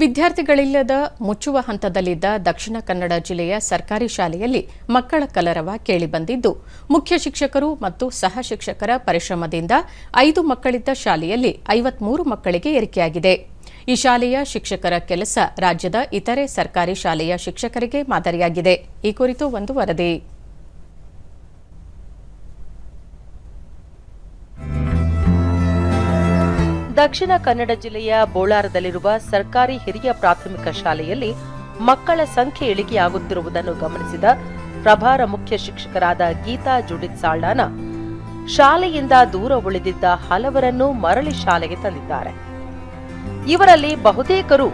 ವಿದ್ಯಾರ್ಥಿಗಳಿಲ್ಲದ ಮುಚ್ಚುವ ಹಂತದಲ್ಲಿದ್ದ ದಕ್ಷಿಣ ಕನ್ನಡ ಜಿಲ್ಲೆಯ ಸರ್ಕಾರಿ ಶಾಲೆಯಲ್ಲಿ ಮಕ್ಕಳ ಕಲರವ ಕೇಳಿಬಂದಿದ್ದು ಮುಖ್ಯ ಶಿಕ್ಷಕರು ಮತ್ತು ಸಹ ಶಿಕ್ಷಕರ ಪರಿಶ್ರಮದಿಂದ ಐದು ಮಕ್ಕಳಿದ್ದ ಶಾಲೆಯಲ್ಲಿ ಐವತ್ಮೂರು ಮಕ್ಕಳಿಗೆ ಏರಿಕೆಯಾಗಿದೆ. ಈ ಶಾಲೆಯ ಶಿಕ್ಷಕರ ಕೆಲಸ ರಾಜ್ಯದ ಇತರೆ ಸರ್ಕಾರಿ ಶಾಲೆಯ ಶಿಕ್ಷಕರಿಗೆ ಮಾದರಿಯಾಗಿದೆ. ಈ ಕುರಿತು ಒಂದು ವರದಿ. ದಕ್ಷಿಣ ಕನ್ನಡ ಜಿಲ್ಲೆಯ ಬೋಳಾರದಲ್ಲಿರುವ ಸರ್ಕಾರಿ ಹಿರಿಯ ಪ್ರಾಥಮಿಕ ಶಾಲೆಯಲ್ಲಿ ಮಕ್ಕಳ ಸಂಖ್ಯೆ ಇಳಿಕೆಯಾಗುತ್ತಿರುವುದನ್ನು ಗಮನಿಸಿದ ಪ್ರಭಾರ ಮುಖ್ಯ ಶಿಕ್ಷಕರಾದ ಗೀತಾ ಜುಡಿತ್ ಸಾಲ್ಡಾನ ಶಾಲೆಯಿಂದ ದೂರ ಉಳಿದಿದ್ದ ಹಲವರನ್ನು ಮರಳಿ ಶಾಲೆಗೆ ತಂದಿದ್ದಾರೆ. ಇವರಲ್ಲಿ ಬಹುತೇಕರು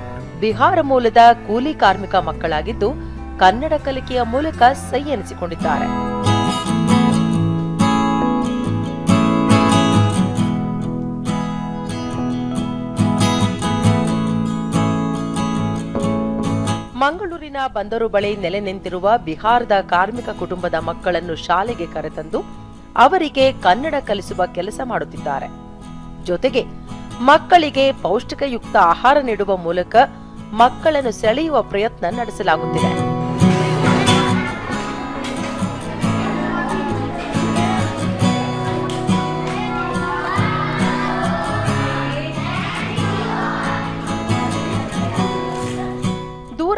ಬಿಹಾರ ಮೂಲದ ಕೂಲಿ ಕಾರ್ಮಿಕ ಮಕ್ಕಳಾಗಿದ್ದು ಕನ್ನಡ ಕಲಿಕೆಯ ಮೂಲಕ ಸೈ ಎನಿಸಿಕೊಂಡಿದ್ದಾರೆ. ಮಂಗಳೂರಿನ ಬಂದರು ಬಳಿ ನೆಲೆ ನಿಂತಿರುವ ಬಿಹಾರದ ಕಾರ್ಮಿಕ ಕುಟುಂಬದ ಮಕ್ಕಳನ್ನು ಶಾಲೆಗೆ ಕರೆತಂದು ಅವರಿಗೆ ಕನ್ನಡ ಕಲಿಸುವ ಕೆಲಸ ಮಾಡುತ್ತಿದ್ದಾರೆ. ಜೊತೆಗೆ ಮಕ್ಕಳಿಗೆ ಪೌಷ್ಟಿಕಯುಕ್ತ ಆಹಾರ ನೀಡುವ ಮೂಲಕ ಮಕ್ಕಳನ್ನು ಸೆಳೆಯುವ ಪ್ರಯತ್ನ ನಡೆಸಲಾಗುತ್ತಿದೆ.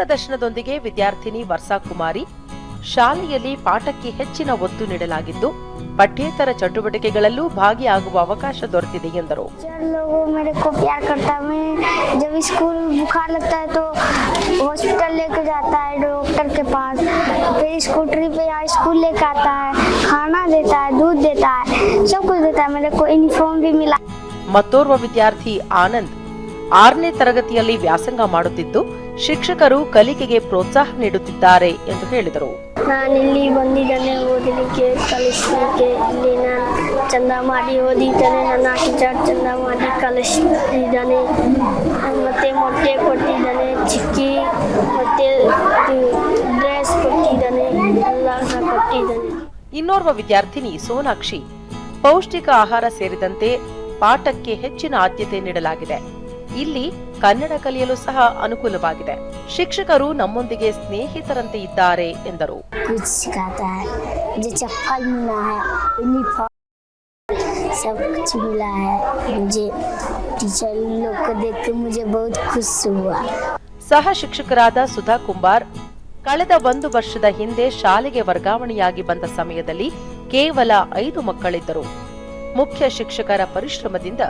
ದೂರದರ್ಶನದೊಂದಿಗೆ ವಿದ್ಯಾರ್ಥಿನಿ ವರ್ಷಾ ಕುಮಾರಿ ಶಾಲೆಯಲ್ಲಿ ಪಾಠಕ್ಕೆ ಹೆಚ್ಚಿನ ಒತ್ತು ನೀಡಲಾಗಿದ್ದು ಪಠ್ಯೇತರ ಚಟುವಟಿಕೆಗಳಲ್ಲೂ ಭಾಗಿಯಾಗುವ ಅವಕಾಶ ದೊರೆತಿದೆ ಎಂದರು सर लोगों मेरे को प्यार करता है मैं जब स्कूल बुखार लगता है तो हॉस्पिटल लेके जाता है डॉक्टर के पास फिर स्कूटरी पे यहाँ स्कूल लेके आता है खाना देता है दूध देता है सब कुछ देता है मेरे को यूनिफॉर्म भी मिला ಮತ್ತೋರ್ವ ವಿದ್ಯಾರ್ಥಿ ಆನಂದ್ ಆರನೇ ತರಗತಿಯಲ್ಲಿ ವ್ಯಾಸಂಗ ಮಾಡುತ್ತಿದ್ದು ಶಿಕ್ಷಕರು ಕಲಿಕೆಗೆ ಪ್ರೋತ್ಸಾಹ ನೀಡುತ್ತಿದ್ದಾರೆ ಎಂದು ಹೇಳಿದರು. ನಾನು ಇಲ್ಲಿ ಬಂದಿದ್ದೇನೆ ಓದಲಿಕ್ಕೆ ಕಲಿಸಲಿಕ್ಕೆ ಇಲ್ಲಿ ನಾನು ಚಂದ ಮಾಡಿ ಓದಿದ್ದೇನೆ. ನನ್ನ ಟೀಚರ್ ಚಂದ ಮಾಡಿ ಕಲಿಸಿದ್ದಾನೆ ಮತ್ತೆ ಮೊಟ್ಟೆ ಕೊಟ್ಟಿದ್ದಾನೆ ಚಿಕ್ಕಿ ಮತ್ತೆ ಡ್ರೆಸ್ ಕೊಟ್ಟಿದ್ದಾನೆ ಎಲ್ಲ ಕೊಟ್ಟಿದ್ದಾನೆ. ಇನ್ನೋರ್ವ ವಿದ್ಯಾರ್ಥಿನಿ ಸೋನಾಕ್ಷಿ ಪೌಷ್ಟಿಕ ಆಹಾರ ಸೇರಿದಂತೆ ಪಾಠಕ್ಕೆ ಹೆಚ್ಚಿನ ಆದ್ಯತೆ ನೀಡಲಾಗಿದೆ. ಇಲ್ಲಿ ಕನ್ನಡ ಕಲಿಯಲು ಸಹ ಅನುಕೂಲವಾಗಿದೆ ಶಿಕ್ಷಕರು ನಮ್ಮೊಂದಿಗೆ ಸ್ನೇಹಿತರಂತೆ ಇದ್ದಾರೆ ಎಂದರು कुछ सिखाता है मुझे चप्पल मिला है यूनिफॉर्म सब कुछ मिला है मुझे टीचर लोग को देख के मुझे बहुत खुश हुआ ಸಹ ಶಿಕ್ಷಕರಾದ ಸುಧಾ ಕುಂಬಾರ್ ಕಳೆದ ಒಂದು ವರ್ಷದ ಹಿಂದೆ ಶಾಲೆಗೆ ವರ್ಗಾವಣೆಯಾಗಿ ಬಂದ ಸಮಯದಲ್ಲಿ ಕೇವಲ ಐದು ಮಕ್ಕಳಿದ್ದರು ಮುಖ್ಯ ಶಿಕ್ಷಕರ ಪರಿಶ್ರಮದಿಂದ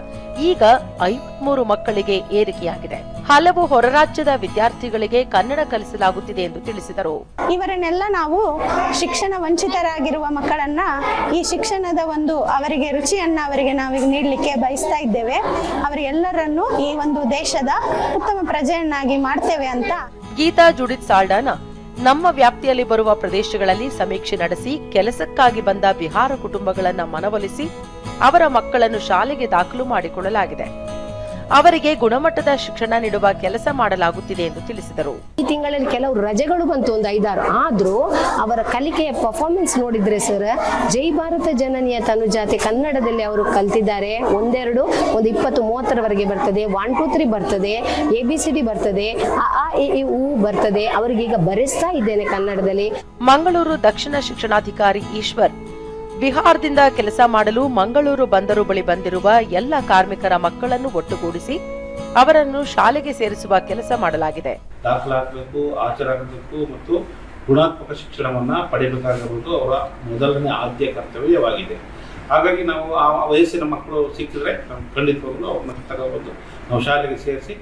ಈಗ ಐವತ್ಮೂರು ಮಕ್ಕಳಿಗೆ ಏರಿಕೆಯಾಗಿದೆ. ಹಲವು ಹೊರರಾಜ್ಯದ ವಿದ್ಯಾರ್ಥಿಗಳಿಗೆ ಕನ್ನಡ ಕಲಿಸಲಾಗುತ್ತಿದೆ ಎಂದು ತಿಳಿಸಿದರು. ಇವರನ್ನೆಲ್ಲ ನಾವು ಶಿಕ್ಷಣ ವಂಚಿತರಾಗಿರುವ ಮಕ್ಕಳನ್ನ ಈ ಶಿಕ್ಷಣದ ಒಂದು ಅವರಿಗೆ ರುಚಿಯನ್ನ ಅವರಿಗೆ ನಾವು ನೀಡಲಿಕ್ಕೆ ಬಯಸ್ತಾ ಇದ್ದೇವೆ. ಅವರೆಲ್ಲರನ್ನು ಈ ಒಂದು ದೇಶದ ಉತ್ತಮ ಪ್ರಜೆಯನ್ನಾಗಿ ಮಾಡ್ತೇವೆ ಅಂತ. ಗೀತಾ ಜುಡಿತ್ ಸಾಲ್ಡಾನ ನಮ್ಮ ವ್ಯಾಪ್ತಿಯಲ್ಲಿ ಬರುವ ಪ್ರದೇಶಗಳಲ್ಲಿ ಸಮೀಕ್ಷೆ ನಡೆಸಿ ಕೆಲಸಕ್ಕಾಗಿ ಬಂದ ಬಿಹಾರ ಕುಟುಂಬಗಳನ್ನ ಮನವೊಲಿಸಿ ಅವರ ಮಕ್ಕಳನ್ನು ಶಾಲೆಗೆ ದಾಖಲು ಮಾಡಿಕೊಳ್ಳಲಾಗಿದೆ. ಅವರಿಗೆ ಗುಣಮಟ್ಟದ ಶಿಕ್ಷಣ ನೀಡುವ ಕೆಲಸ ಮಾಡಲಾಗುತ್ತಿದೆ ಎಂದು ತಿಳಿಸಿದರು. ಈ ತಿಂಗಳಲ್ಲಿ ಕೆಲವು ರಜೆಗಳು ಬಂತು ಒಂದು ಐದಾರು. ಆದ್ರೂ ಅವರ ಕಲಿಕೆಯ ಪರ್ಫಾರ್ಮೆನ್ಸ್ ನೋಡಿದ್ರೆ ಸರ್ ಜೈ ಭಾರತ ಜನನಿಯ ತನುಜಾತಿ ಕನ್ನಡದಲ್ಲಿ ಅವರು ಕಲ್ತಿದ್ದಾರೆ. ಒಂದೆರಡು ಒಂದು ಇಪ್ಪತ್ತು ಮೂವತ್ತರವರೆಗೆ ಬರ್ತದೆ. ಒನ್ ಟೂ ತ್ರೀ ಬರ್ತದೆ. ಎ ಬಿ ಸಿ ಡಿ ಬರ್ತದೆ. ಆ ಉ ಬರ್ತದೆ. ಅವರಿಗೀಗ ಬರೆಸ್ತಾ ಇದ್ದೇನೆ ಕನ್ನಡದಲ್ಲಿ. ಮಂಗಳೂರು ದಕ್ಷಿಣ ಶಿಕ್ಷಣಾಧಿಕಾರಿ ಈಶ್ವರ್ ಬಿಹಾರದಿಂದ ಕೆಲಸ ಮಾಡಲು ಮಂಗಳೂರು ಬಂದರು ಬಳಿ ಬಂದಿರುವ ಎಲ್ಲ ಕಾರ್ಮಿಕರ ಮಕ್ಕಳನ್ನು ಒಟ್ಟುಗೂಡಿಸಿ ಅವರನ್ನು ಶಾಲೆಗೆ ಸೇರಿಸುವ ಕೆಲಸ ಮಾಡಲಾಗಿದೆ. ದಾಖಲಾಗಬೇಕು ಆಚರಾಗಬೇಕು ಮತ್ತು ಗುಣಾತ್ಮಕ ಶಿಕ್ಷಣವನ್ನ ಪಡೆಯಬೇಕಾಗಿರುವುದು ಅವರ ಮೊದಲನೇ ಆದ್ಯ ಕರ್ತವ್ಯವಾಗಿದೆ. ಹಾಗಾಗಿ ನಾವು ಆ ವಯಸ್ಸಿನ ಮಕ್ಕಳು ಸಿಕ್ಕಿದ್ರೆ ನಾವು ಖಂಡಿತವಾಗ್ಲೂ ಅವ್ರನ್ನ ತಗೋಬಹುದು ನಾವು ಶಾಲೆಗೆ ಸೇರಿಸಿ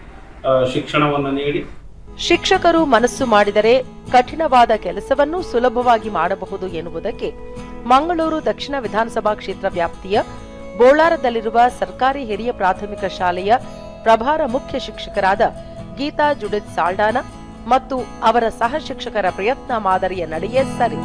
ಶಿಕ್ಷಣವನ್ನು ನೀಡಿ ಶಿಕ್ಷಕರು ಮನಸ್ಸು ಮಾಡಿದರೆ ಕಠಿಣವಾದ ಕೆಲಸವನ್ನು ಸುಲಭವಾಗಿ ಮಾಡಬಹುದು ಎನ್ನುವುದಕ್ಕೆ ಮಂಗಳೂರು ದಕ್ಷಿಣ ವಿಧಾನಸಭಾ ಕ್ಷೇತ್ರ ವ್ಯಾಪ್ತಿಯ ಬೋಳಾರದಲ್ಲಿರುವ ಸರ್ಕಾರಿ ಹಿರಿಯ ಪ್ರಾಥಮಿಕ ಶಾಲೆಯ ಪ್ರಭಾರ ಮುಖ್ಯ ಶಿಕ್ಷಕರಾದ ಗೀತಾ ಜುಡಿತ್ ಸಾಲ್ಡಾನ ಮತ್ತು ಅವರ ಸಹ ಶಿಕ್ಷಕರ ಪ್ರಯತ್ನ ಮಾದರಿಯ ನಡೆಯೇ ಸರಿ.